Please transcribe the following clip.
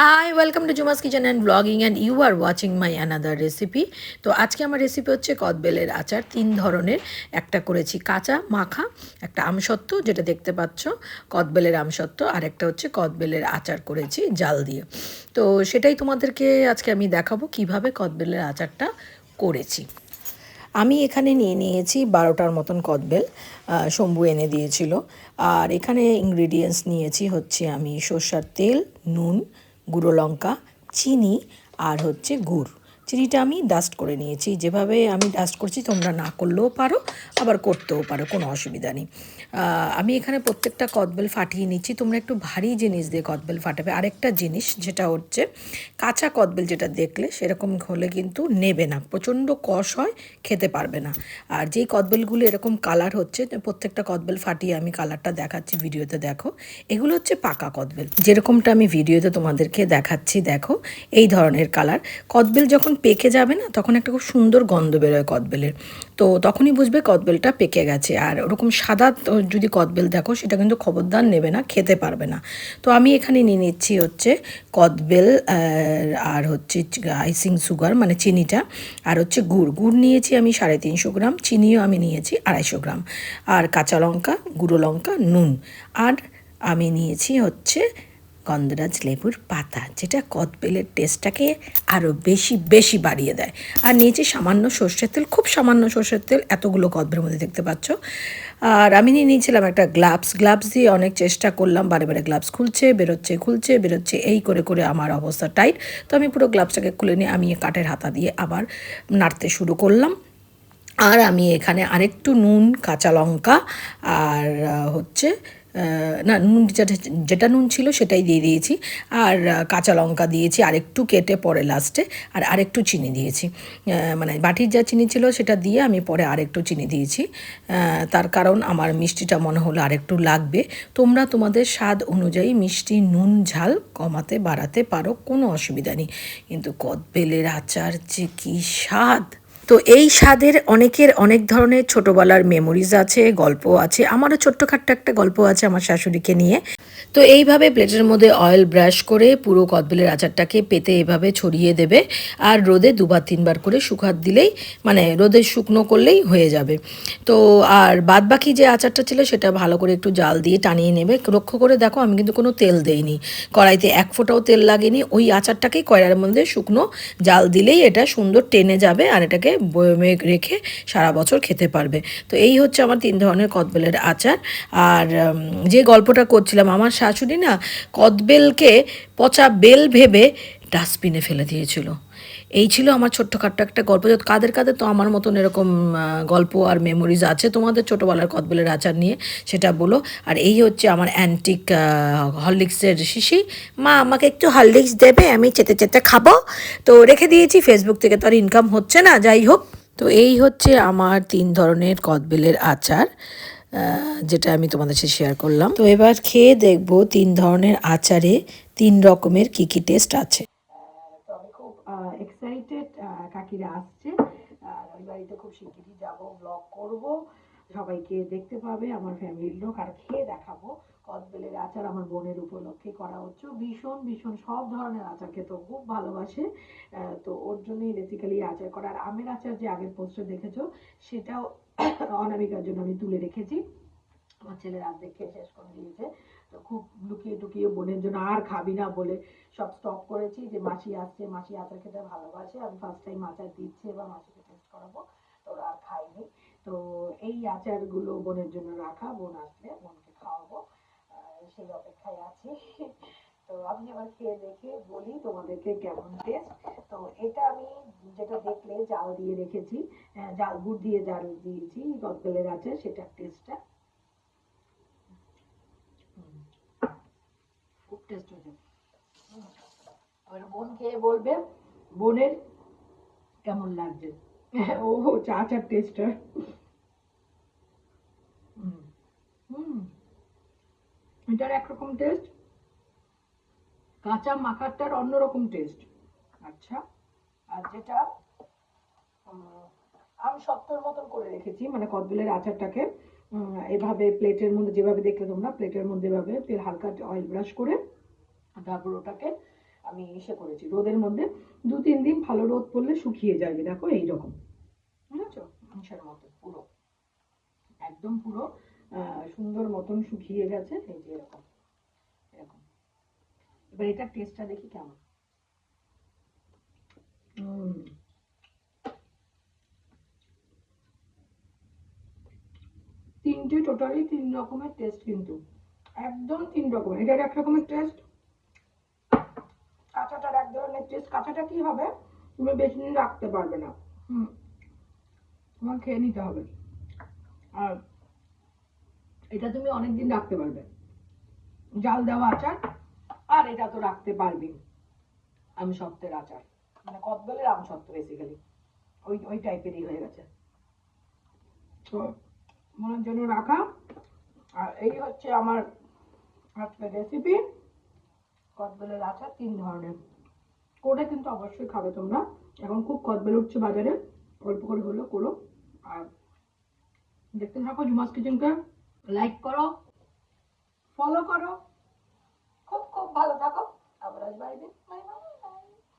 Hi welcome to Juma's kitchen and blogging and you are watching my another recipe তো আজকে আমার recipe হচ্ছে কদবেলের আচার। তিন ধরনের, একটা করেছি কাঁচা মাখা, একটা আমসত্ত্ব, যেটা দেখতে পাচ্ছ, কদবেলের আমসত্ত্ব, আর একটা হচ্ছে কদবেলের আচার করেছি জাল দিয়ে। তো সেটাই তোমাদেরকে আজকে আমি দেখাবো কীভাবে কদবেলের আচারটা করেছি। আমি এখানে নিয়ে নিয়েছি বারোটার মতন কদবেল শম্ভু এনে দিয়েছিল। আর এখানে ইনগ্রিডিয়েন্টস নিয়েছি হচ্ছে আমি সর্ষার তেল, নুন গুঁড়ো লঙ্কা চিনি আর হচ্ছে গুড়। চিনিটা আমি ডাস্ট করে নিয়েছি। যেভাবে আমি ডাস্ট করছি, তোমরা না করলেও পারো, আবার করতেও পারো, কোনো অসুবিধা নেই। আমি এখানে প্রত্যেকটা কদবেল ফাটিয়ে নিচ্ছি। তোমরা একটু ভারী জিনিস দিয়ে কদবেল ফাটাবে। আরেকটা জিনিস যেটা হচ্ছে, কাঁচা কদবেল যেটা দেখলে সেরকম হলে কিন্তু নেবে না। প্রচণ্ড কষ হয়, খেতে পারবে না। আর যেই কদবেলগুলো এরকম কালার হচ্ছে, প্রত্যেকটা কদবেল ফাটিয়ে আমি কালারটা দেখাচ্ছি, ভিডিওতে দেখো। এগুলো হচ্ছে পাকা কদবেল। যেরকমটা আমি ভিডিওতে তোমাদেরকে দেখাচ্ছি, দেখো, এই ধরনের কালার কদবেল যখন পেকে যাবে না, তখন একটা খুব সুন্দর গন্ধ বেরোয় কদবেলের। তো তখনই বুঝবে কদবেলটা পেকে গেছে। আর ওরকম সাদা যদি কদবেল দেখো, সেটা কিন্তু খবরদার নেবে না, খেতে পারবে না। তো আমি এখানে নিয়ে নিচ্ছি হচ্ছে কদবেল আর হচ্ছে আইসিং সুগার মানে চিনিটা। আর হচ্ছে গুড়। গুড় নিয়েছি আমি সাড়ে তিনশো গ্রাম, চিনিও আমি নিয়েছি আড়াইশো গ্রাম। আর কাঁচা লঙ্কা, গুঁড়ো লঙ্কা, নুন। আর আমি নিয়েছি হচ্ছে গন্ধরাজ লেবুর পাতা, যেটা কদবেলের টেস্টটাকে আরও বেশি বেশি বাড়িয়ে দেয়। আর নিয়েছি সামান্য সর্ষের তেল, খুব সামান্য সর্ষের তেল, এতগুলো কদবের মধ্যে দেখতে পাচ্ছ। আর আমি নিয়ে নিয়েছিলাম একটা গ্লাভস গ্লাভস দিয়ে অনেক চেষ্টা করলাম, বারে বারে গ্লাভস খুলছে, বেরোচ্ছে খুলছে, বেরোচ্ছে, এই করে করে আমার অবস্থা টাইট তো আমি পুরো গ্লাভসটাকে খুলে নিয়ে আমি কাঠের হাতা দিয়ে আবার নাড়তে শুরু করলাম। আর আমি এখানে আরেকটু নুন, কাঁচা লঙ্কা, আর হচ্ছে না, নুন, যেটা নুন ছিল সেটাই দিয়ে দিয়েছি। আর কাঁচা লঙ্কা দিয়েছি, আরেকটু কেটে পরে লাস্টে আর আরেকটু চিনি দিয়েছি। মানে বাটির যা চিনি ছিল সেটা দিয়ে আমি পরে আরেকটু চিনি দিয়েছি। তার কারণ আমার মিষ্টিটা মনে হলো আরেকটু লাগবে। তোমরা তোমাদের স্বাদ অনুযায়ী মিষ্টি নুন, ঝাল কমাতে, বাড়াতে পারো, কোনো অসুবিধা নেই। কিন্তু কদবেলের আচার যে কী স্বাদ! তো এই স্বাদের অনেকের অনেক ধরনের ছোটবেলার মেমোরিজ আছে গল্প আছে। আমারও ছোট্টখাট্ট একটা গল্প আছে আমার শাশুড়িকে নিয়ে। তো এইভাবে প্লেটের মধ্যে অয়েল ব্রাশ করে পুরো কদবেলের আচারটাকে পেতে এভাবে ছড়িয়ে দেবে। আর রোদে দুবার, তিনবার করে শুকাত দিলেই মানে রোদে শুকনো করলেই হয়ে যাবে। তো আর বাদ বাকি যে আচারটা ছিল সেটা ভালো করে একটু জাল দিয়ে টানিয়ে নেবে। লক্ষ্য করে দেখো আমি কিন্তু কোনো তেল দেইনি। কড়াইতে এক ফোঁটাও তেল লাগেনি। ওই আচারটাকেই কড়াইয়ের মধ্যে শুকনো জাল দিলেই এটা সুন্দর টেনে যাবে আর এটাকে বয়মে রেখে সারা বছর খেতে পারবে। তো এই হচ্ছে আমার তিন ধরনের কদবেলের আচার। আর যে গল্পটা করছিলাম, আমার শাশুড়ি না কদবেলকে পচা বেল ভেবে ডাস্টবিনে ফেলে দিয়েছিল। এই ছিল আমার ছোট্টখাট্ট একটা গল্প। কাদের কাদের তো আমার মতন এরকম গল্প আর মেমোরিজ আছে, তোমাদের ছোটোবেলার কদবেলের আচার নিয়ে সেটা বলো। আর এই হচ্ছে আমার অ্যান্টিক হরলিক্সের শিশি। মা, আমাকে একটু হরলিক্স দেবে, আমি চেতে চেতে খাব। তো রেখে দিয়েছি ফেসবুক থেকে তো আর ইনকাম হচ্ছে না, যাই হোক। তো এই হচ্ছে আমার তিন ধরনের কদবেলের আচার। যেটা আমি তোমাদের সাথে শেয়ার করলাম। তো এবার খেয়ে দেখব তিন ধরনের আচারে তিন রকমের কি কি টেস্ট আছে। আমি খুব এক্সাইটেড কাকিরা আসছে। বাড়িতে খুব শিগগিরই যাব ব্লগ করব। সবাইকে দেখতে পাবে, আমার ফ্যামিলির লোক। আর খেয়ে দেখাবো কদবেলের আচার আমার বোনের উপলক্ষে করা হচ্ছে। ভীষণ ভীষণ সব ধরনের আচার খেতে খুব ভালোবাসে। তো ওর জন্যই বেসিক্যালি আচার করা। আর আমের আচার যে আগের পোস্টে দেখেছ, সেটাও অনামিকার জন্য আমি তুলে রেখেছি। আমার ছেলের আর্ধেক খেয়ে শেষ করে দিয়েছে। তো খুব লুকিয়ে টুকিয়ে বোনের জন্য আর খাবি না বলে সব স্টপ করেছি যে মাসি আসছে, মাসি আচার খেতে ভালোবাসে। আমি ফার্স্ট টাইম আচার দিচ্ছি, এবার মাসিকে টেস্ট করাবো। তো ওরা আর খাইনি তো এই আচারগুলো বোনের জন্য রাখা। বোন আসলে বোনকে খাওয়াবো। সেই অপেক্ষায় আছি। তো আমি এবার খেয়ে দেখে বলি তোমাদেরকে কেমন টেস্ট তো এটা আমি যেটা দেখলে জাল দিয়ে রেখেছি জাল, গুড় দিয়ে জাল দিয়েছি গদবেলের আছে, সেটার টেস্টটা খুব টেস্ট হয়েছে। এবার বোন খেয়ে বলবে, বোনের কেমন লাগছে? ও চা চার টেস্টার হুম এটার একরকম টেস্ট কাঁচা মাখারটার অন্যরকম টেস্ট আচ্ছা আর যেটা আম সত্তর মতন করে রেখেছি মানে কদবেলের আচারটাকে। এভাবে প্লেটের মধ্যে, যেভাবে দেখলে তোমরা, প্লেটের মধ্যে এভাবে তেল, হালকা অয়েল ব্রাশ করে তারপর ওটাকে আমি ইসে করেছি। রোদের মধ্যে দু, তিন দিন ভালো রোদ পড়লে শুকিয়ে যাবে, দেখো এইরকম। বুঝেছ? মাংসের মতো, পুরো। একদম পুরো সুন্দর মতন শুকিয়ে গেছে, এই যে এরকম। এবার এটা টেস্টটা দেখি কেমন। তিনটে টোটালি তিন রকমের টেস্ট কিন্তু। একদম তিন রকমের। এটার এক রকমের টেস্ট কাঁচাটার এক ধরনের টেস্ট কাঁচাটা কি হবে? তুমি বেশি দিন রাখতে পারবে না। হুম। তোমার খেয়ে নিতে হবে। আর এটা তুমি অনেক দিন রাখতে পারবে। জাল দেওয়া আচার। আর এটা তো রাখতে পারবি আমি সপ্তের আচার। মানে কদবেলের আম সত্ত্ব বেসিক্যালি ওই ওই টাইপেরই হয়ে গেছে। তো মনের জন্য রাখা। আর এই হচ্ছে আমার আজকের রেসিপি কদবেলের আচার, তিন ধরনের। করে কিন্তু অবশ্যই খাবে তোমরা। এখন খুব কদবেল উঠছে বাজারে। অল্প করে হলেও করো। আর দেখতে থাকো জুমাস কিচেনকে। লাইক করো। ফলো করো। খুব খুব ভালো থাকো। আবার আসবে একদিন। Bye bye